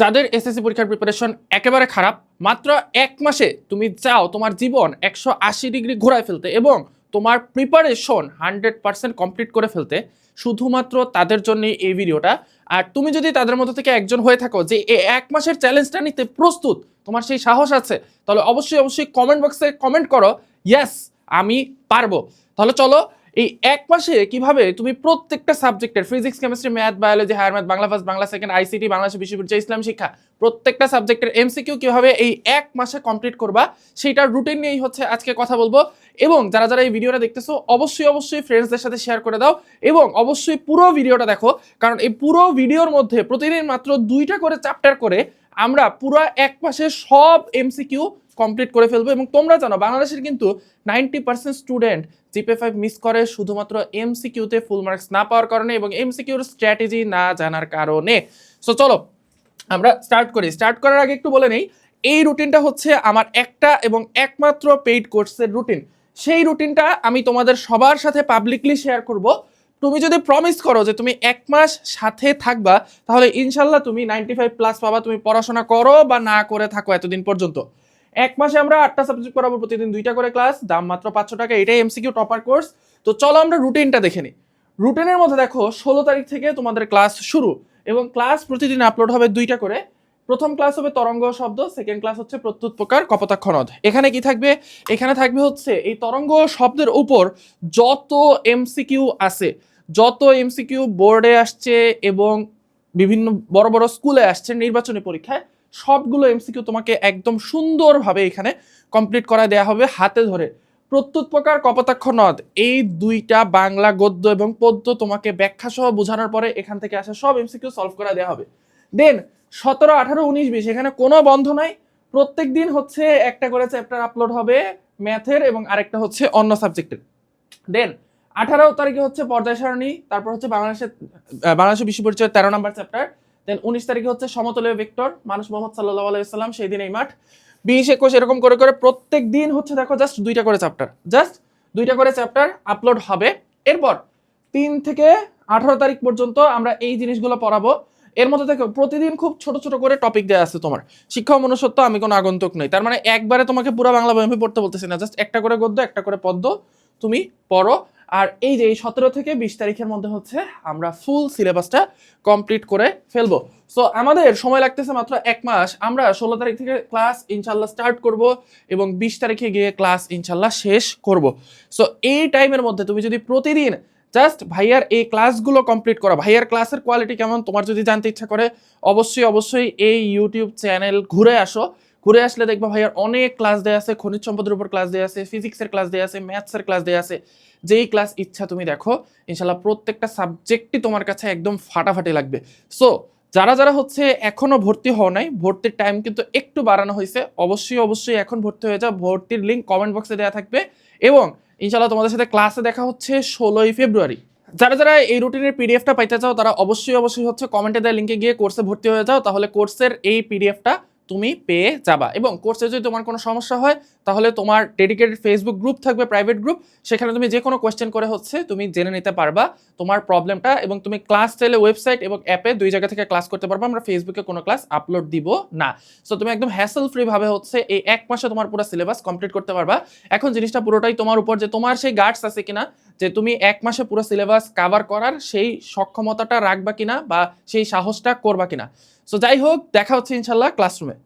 যাদের এসএসসি পরীক্ষার প্রিপারেশন একেবারে খারাপ, মাত্র এক মাসে তুমি চাও তোমার জীবন একশো আশি ডিগ্রি ঘোরায় ফেলতে এবং তোমার প্রিপারেশন হান্ড্রেড পার্সেন্ট কমপ্লিট করে ফেলতে, শুধুমাত্র তাদের জন্যই এই ভিডিওটা আর তুমি যদি তাদের মধ্যে থেকে একজন হয়ে থাকো যে এই এক মাসের চ্যালেঞ্জটা নিতে প্রস্তুত, তোমার সেই সাহস আছে, তাহলে অবশ্যই অবশ্যই কমেন্ট বক্সে কমেন্ট করো ইয়েস আমি পারব। তাহলে চলো এই এক মাসে কীভাবে তুমি প্রত্যেকটা সাবজেক্টের physics chemistry math biology higher math Bangla first Bangla second ICT Bangladesh বিশ্ববিদ্যালয় ইসলাম শিক্ষা, প্রত্যেকটা সাবজেক্টের এমসিকিউ কীভাবে এই এক মাসে কমপ্লিট করবা, সেইটার রুটিন নিয়েই হচ্ছে আজকে কথা বলব। এবং যারা যারা এই ভিডিওটা দেখতেছো, অবশ্যই অবশ্যই ফ্রেন্ডসদের সাথে শেয়ার করে দাও এবং অবশ্যই পুরো ভিডিওটা দেখো, কারণ এই পুরো ভিডিওর মধ্যে প্রতিদিন মাত্র দুইটা করে চ্যাপ্টার করে আমরা পুরো এক মাসে সব এমসিকিউ কমপ্লিট করে ফেলব এবং তোমরা জানো, বাংলাদেশের কিন্তু ninety percent student GPA five miss করে শুধুমাত্র এমসিকিউতে ফুল মার্কস না পাওয়ার কারণে এবং এমসিকিউর স্ট্র্যাটেজি না জানার কারণে। সো চলো, আমরা স্টার্ট করি। স্টার্ট করার আগে একটু বলে নেই, এই রুটিনটা হচ্ছে আমার একটা এবং একমাত্র পেইড কোর্সের রুটিন সেই রুটিনটা আমি তোমাদের সবার সাথে পাবলিকলি শেয়ার করব। তুমি যদি প্রমিস করো যে তুমি এক মাস সাথে থাকবা, তাহলে ইনশাল্লাহ তুমি নাইনটি ফাইভ প্লাস পাবা, তুমি পড়াশোনা করো বা না করে থাকো এতদিন পর্যন্ত। এক মাসে আমরা আটটা সাবজেক্ট করাবো প্রতিদিন, দুইটা করে ক্লাস দাম মাত্র পাঁচশো টাকা, এটাই এমসিকিউ টপার কোর্স তো চলো আমরা রুটিনটা দেখে নিই। রুটিনের মধ্যে দেখো, ষোলো তারিখ থেকে তোমাদের ক্লাস শুরু এবং ক্লাস প্রতিদিন আপলোড হবে দুইটা করে। প্রথম ক্লাস হবে তরঙ্গ শব্দ সেকেন্ড ক্লাস হচ্ছে প্রত্যুত প্রকার কপোতাক্ষ নদ। এখানে কি থাকবে? এখানে থাকবে হচ্ছে এই তরঙ্গ শব্দের উপর যত এমসিকিউ আছে যত এমসিকিউ বোর্ডে আসছে এবং বিভিন্ন বড় বড় স্কুলে আসছে নির্বাচনী পরীক্ষায়, সবগুলো এমসিকিউ তোমাকে একদম সুন্দরভাবে এখানে কমপ্লিট করা দেয়া হবে হাতে ধরে। প্রত্যুত প্রকার কপোতাক্ষ নদ এই দুইটা বাংলা গদ্য এবং পদ্য তোমাকে ব্যাখ্যা সহ বোঝানোর পরে এখান থেকে আসা সব এমসিকিউ সলভ করা দেওয়া হবে। দেন সতেরো, আঠারো, উনিশ, বিশ, এখানে কোনো বন্ধ নাই। প্রত্যেক দিন হচ্ছে একটা করে চ্যাপ্টার আপলোড হবে ম্যাথের এবং আরেকটা হচ্ছে অন্য সাবজেক্টের দেন আঠারো তারিখে হচ্ছে পর্যায় সারণী, তারপর হচ্ছে বাংলাদেশের বাংলাদেশের বিশ্ব পরিচয় তেরো নম্বর চ্যাপ্টার দেন উনিশ তারিখে হচ্ছে সমতলীয় ভেক্টর, মানুষ মোহাম্মদ সাল্লাহ আলাইসাল্লাম সেই দিন এই মাঠ। বিশ একুশ এরকম করে করে প্রত্যেক দিন হচ্ছে দেখো জাস্ট দুইটা করে চ্যাপ্টার জাস্ট দুইটা করে চ্যাপ্টার আপলোড হবে। এরপর তিন থেকে আঠারো তারিখ পর্যন্ত আমরা এই জিনিসগুলো পড়াবো। এর মধ্যে দেখো প্রতিদিন খুব ছোট ছোট করে টপিক দেওয়া আছে তোমার। শিক্ষা মনুষ্যত্ব, আমি কোনো আগন্তুক নই। তার মানে একবারে তোমাকে পুরো বাংলা বই পড়তে বলতেছি না জাস্ট একটা করে গদ্য, একটা করে পদ্য তুমি পড়ো। আর এই যে এই সতেরো থেকে বিশ তারিখের মধ্যে হচ্ছে আমরা ফুল সিলেবাসটা কমপ্লিট করে ফেলব। সো আমাদের সময় লাগতেছে মাত্র এক মাস। আমরা ষোলো তারিখ থেকে ক্লাস ইনশাল্লাহ স্টার্ট করব এবং বিশ তারিখে গিয়ে ক্লাস ইনশাল্লাহ শেষ করব। সো এই টাইমের মধ্যে তুমি যদি প্রতিদিন জাস্ট ভাইয়ার এই ক্লাসগুলো কমপ্লিট করা, ভাইয়ার ক্লাসের কোয়ালিটি কেমন তোমার যদি জানতে ইচ্ছা করে, অবশ্যই অবশ্যই এই ইউটিউব চ্যানেল ঘুরে আসো। ঘুরে আসলে দেখবা ভাইয়ার অনেক ক্লাস দেওয়া আছে, খনিজ সম্পদের উপর ক্লাস দেওয়া আছে ফিজিক্সের ক্লাস দেওয়া আছে ম্যাথসের ক্লাস দেওয়া আছে। যেই ক্লাস ইচ্ছা তুমি দেখো ইনশাল্লাহ প্রত্যেকটা সাবজেক্টই তোমার কাছে একদম ফাটাফাটি লাগবে। সো যারা যারা হচ্ছে এখনও ভর্তি হও নাই, ভর্তির টাইম কিন্তু একটু বাড়ানো হয়েছে, অবশ্যই অবশ্যই এখন ভর্তি হয়ে যাও। ভর্তির লিঙ্ক কমেন্ট বক্সে দেওয়া থাকবে এবং ইনশাল্লাহ তোমাদের সাথে ক্লাসে দেখা হচ্ছে ষোলোই ফেব্রুয়ারি। যারা যারা এই রুটিনের পিডিএফটা পাইতে চাও, তারা অবশ্যই অবশ্যই হচ্ছে কমেন্টে দেওয়া লিঙ্কে গিয়ে কোর্সে ভর্তি হয়ে যাও। তাহলে কোর্সের এই পিডিএফটা তুমি পেয়ে যাবা। এবং কোর্সে যদি তোমার কোনো সমস্যা হয়, তাহলে তোমার ডেডিকেটেড ফেসবুক গ্রুপ থাকবে প্রাইভেট গ্রুপ সেখানে তুমি যে কোনো কোয়েশ্চেন করে হচ্ছে, তুমি জেনে নিতে পারবা তোমার প্রবলেমটা এবং তুমি ক্লাস চাইলে ওয়েবসাইট এবং অ্যাপে দুই জায়গা থেকে ক্লাস করতে পারবা। আমরা ফেসবুকে কোনো ক্লাস আপলোড দিব না। সো তুমি একদম হ্যাসেল ফ্রিভাবে হচ্ছে এই এক মাসে তোমার পুরো সিলেবাস কমপ্লিট করতে পারবা। এখন জিনিসটা পুরোটাই তোমার উপর যে তোমার সেই গার্ডস আছে কিনা, যে তুমি এক মাসে পুরো সিলেবাস কাভার করার সেই সক্ষমতাটা রাখবা কিনা বা সেই সাহসটা করবা কিনা। সো যাই হোক দেখা হচ্ছে ইনশাল্লাহ ক্লাসরুমে